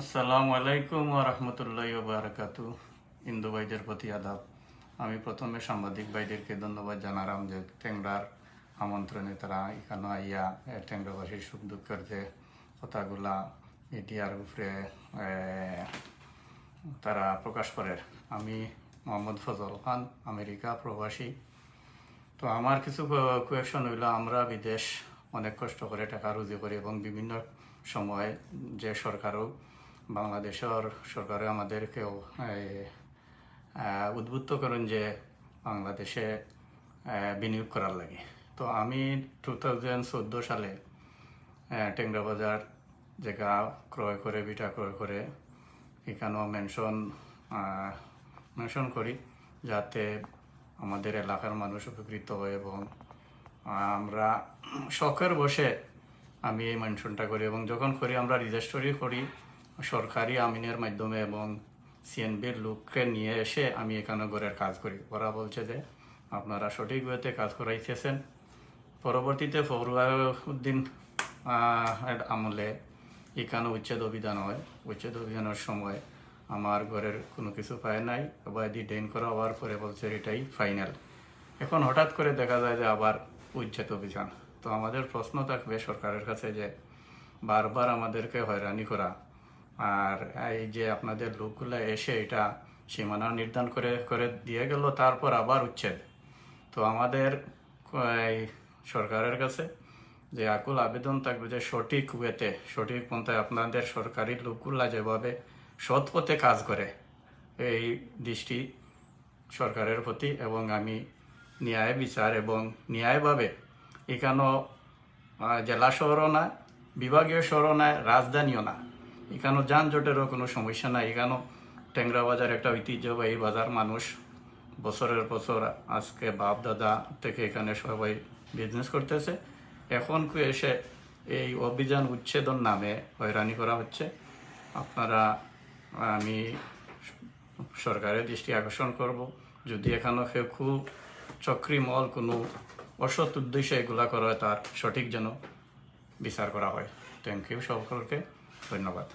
আসসালামু আলাইকুম রহমতুল্লাহ বারাকাতু ইন্দু ভাইদের প্রতি আদাব। আমি প্রথমে সাংবাদিক ভাইদেরকে ধন্যবাদ জানালাম যে ট্যাংরার আমন্ত্রণে তারা এখানে আইয়া ট্যাংরাবাসীর সুখ দুঃখের যে কথাগুলা মিডিয়ার উপরে তারা প্রকাশ করে। আমি মোহাম্মদ ফজল খান, আমেরিকা প্রবাসী। তো আমার কিছু কোয়েশন হইল, আমরা বিদেশ অনেক কষ্ট করে টাকা রুজি করি এবং বিভিন্ন সময় যে সরকারও বাংলাদেশের সরকারে আমাদেরকেও উদ্বুদ্ধ করেন যে বাংলাদেশে বিনিয়োগ করার লাগে। তো আমি টু থাউজেন্ড চোদ্দ সালে আহ, টেংরা বাজার জায়গা ক্রয় করে বিটা ক্রয় করে এখানেও মেনশন মেনশন করি যাতে আমাদের এলাকার মানুষ উপকৃত হয় এবং আমরা শখের বসে আমি এই মেনশনটা করি এবং যখন করি আমরা রেজিস্ট্রি করি। সরকারি আমিনের মাধ্যমে এবং সিএনবির লোককে নিয়ে এসে আমি এখানে ঘরের কাজ করি। ওরা বলছে যে, আপনারা সঠিক ওয়েতে কাজ করাইতেছেন। পরবর্তীতে এর আমলে এখানে উচ্ছেদ অভিযান হয়। উচ্ছেদ অভিযানের সময় আমার ঘরের কোনো কিছু পায় নাই। অবাধি ডেন করা হওয়ার পরে বলছে এটাই ফাইনাল। এখন হঠাৎ করে দেখা যায় যে আবার উচ্ছেদ অভিযান। তো আমাদের প্রশ্ন থাকবে সরকারের কাছে যে, বারবার আমাদেরকে হয়রানি করা আর এই যে আপনাদের লোকগুলো এসে এটা সীমানা নির্ধারণ করে করে দিয়ে গেল, তারপর আবার উচ্ছেদ। তো আমাদের সরকারের কাছে যে আকুল আবেদন থাকবে যে সঠিক ওয়েতে, সঠিক পন্থায় আপনাদের সরকারি লোকগুলা যেভাবে সৎ পথে কাজ করে, এই দৃষ্টি সরকারের প্রতি এবং আমি ন্যায় বিচার এবং ন্যায়ভাবে এখানেও জেলা শহরও না, বিভাগীয় শহরও না, রাজধানীও না। এখানেও যানজটেরও কোনো সমস্যা নাই। এখানেও ট্যাংরা বাজার একটা ঐতিহ্যবাহী বাজার। মানুষ বছরের বছর আজকে বাপ, দাদা থেকে এখানে সবাই বিজনেস করতেছে। এখন এসে এই অভিযান উচ্ছেদন নামে হয়রানি করা হচ্ছে। আপনারা, আমি সরকারের দৃষ্টি আকর্ষণ করব। যদি এখানে কেউ খুব চক্রিমল কোনো অসৎ উদ্দেশ্যে এগুলা করা হয়, তার সঠিক যেন বিচার করা হয়। থ্যাংক ইউ সকলকে। ধন্যবাদ